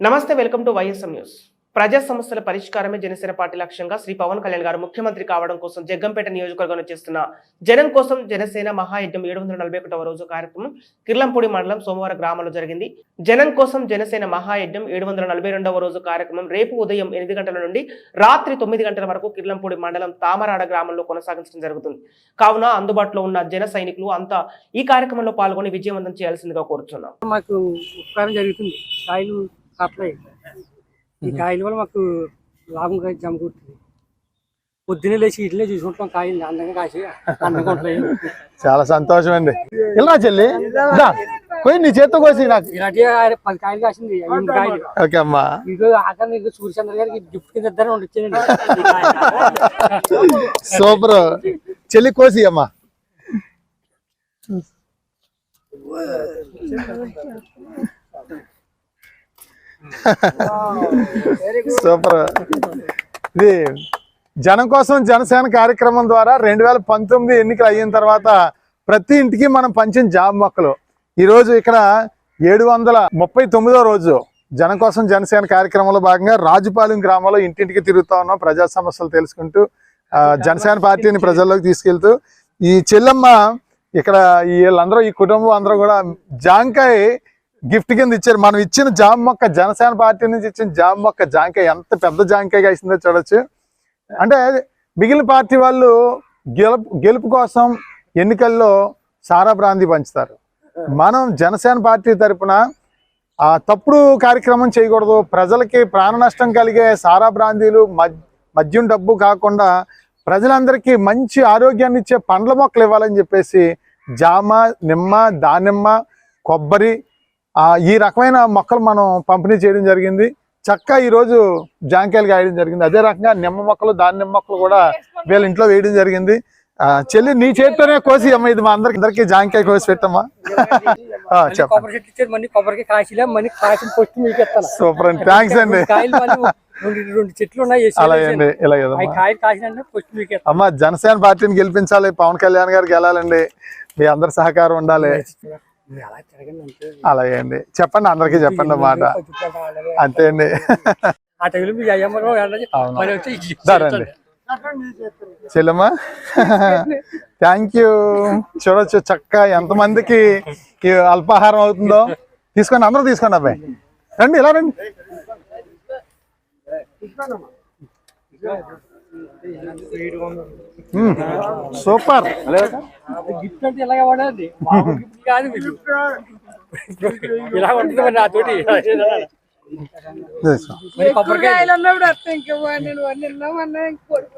నమస్తే welcome to YSM news. ప్రజా సమస్యల పరిష్కారమే జనసేన పార్టీ లక్ష్యంగా శ్రీ పవన్ కళ్యాణ్ గారు ముఖ్యమంత్రి కావడం కోసం జగ్గంపేట నియోజకవర్గంలో చేస్తున్న జనం కోసం జనసేన మహాయజ్ఞం ఏడు వందల నలభై ఒకటవ రోజు కార్యక్రమం కిర్లంపూడి మండలం సోమవారం గ్రామంలో జరిగింది. జనం కోసం జనసేన మహాయజ్ఞం ఏడు వందల నలభై రెండవ రోజు కార్యక్రమం రేపు ఉదయం ఎనిమిది గంటల నుండి రాత్రి తొమ్మిది గంటల వరకు కిర్లంపూడి మండలం తామరాడ గ్రామంలో కొనసాగించడం జరుగుతుంది. కావున అందుబాటులో ఉన్న జన సైనికులు అంతా ఈ కార్యక్రమంలో పాల్గొని విజయవంతం చేయాల్సిందిగా కోరుతున్నాం మాకు ఉపకారం జరుగుతుంది. సప్లై ఈ కాయల వల్ల మాకు లాభం సమకూరుతుంది పొద్దున్నే లేచి ఇట్లే చూసుకుంటాం కాయలు అందంగా కాసి అందంగా ఉంటాయి. చాలా సంతోషం అండి ఇలా చెల్లి పోయి నీ చేత్తో కోసి నాకు. పది కాయలు కాసింది ఎనిమిది కాయలు. ఓకే అమ్మా. ఇదిగో ఆఖరి నీకు సూర్యచంద్ర గారికి గిఫ్ట్ కింద ఇద్దరు ఉండొచ్చానండి సూపర్. చెల్లి కోసి అమ్మా. సూపర్ ఇది జనం కోసం జనసేన కార్యక్రమం ద్వారా రెండు వేల పంతొమ్మిది ఎన్నికలు అయిన తర్వాత ప్రతి ఇంటికి మనం పంచిన జాబ్ మొక్కలు. ఈరోజు ఇక్కడ ఏడు వందల ముప్పై తొమ్మిదో రోజు జనం కోసం జనసేన కార్యక్రమంలో భాగంగా రాజుపాలెం గ్రామంలో ఇంటింటికి తిరుగుతా ఉన్నాం. ప్రజా సమస్యలు తెలుసుకుంటూ జనసేన పార్టీని ప్రజల్లోకి తీసుకెళ్తూ ఈ చెల్లమ్మ ఇక్కడ ఈ వీళ్ళందరూ ఈ కుటుంబం అందరూ కూడా జాంకాయ గిఫ్ట్ కింద ఇచ్చారు. మనం ఇచ్చిన జామ మొక్క జనసేన పార్టీ నుంచి ఇచ్చిన జామ మొక్క జాంకాయ ఎంత పెద్ద జాంకాయగా ఇస్తుందో చూడొచ్చు. అంటే మిగిలిన పార్టీ వాళ్ళు గెలుపు గెలుపు కోసం ఎన్నికల్లో సారా బ్రాంతి పంచుతారు. మనం జనసేన పార్టీ తరపున ఆ తప్పుడు కార్యక్రమం చేయకూడదు. ప్రజలకి ప్రాణ నష్టం కలిగే సారా బ్రాందీలు మద్యం డబ్బు కాకుండా ప్రజలందరికీ మంచి ఆరోగ్యాన్ని ఇచ్చే పండ్ల మొక్కలు ఇవ్వాలని చెప్పేసి జామ నిమ్మ దానిమ్మ కొబ్బరి ఈ రకమైన మొక్కలు మనం పంపిణీ చేయడం జరిగింది. చక్క ఈ రోజు జాంకాయలు కాయడం జరిగింది. అదే రకంగా నిమ్మ మొక్కలు దానిమ్మ మొక్కలు కూడా వీళ్ళ ఇంట్లో వేయడం జరిగింది. ఆ, చెల్లి నీ చేతితోనే కోసి అమ్మ ఇది మా అందరికి అందరికి జాంకాయ కోసి పెట్టమ్మా. సూపర్ అండి. థ్యాంక్స్ అండి. అమ్మ జనసేన పార్టీని గెలిపించాలి పవన్ కళ్యాణ్ గారికి వెళ్ళాలండి మీ అందరి సహకారం ఉండాలి. అలా అలాగే అండి చెప్పండి అందరికీ చెప్పండి మాట. అంతే అండి. దారండి చెల్లమ్మా. థ్యాంక్ యూ చూడొచ్చు చక్క ఎంతమందికి అల్పాహారం అవుతుందో. తీసుకోండి అందరూ తీసుకోండి అబ్బాయి. రండి ఇలా రండి. సూపర్. గిఫ్ట్ అంటే ఇలాగే మామూలు గిఫ్ట్ కాదు ఇలా ఉంటుంది మరి నాతోటి తీసుకో. మరి కొబ్బరికాయ కాయలు అన్నప్పుడు అర్థం ఇంకా నేను మొన్న ఇంకోటి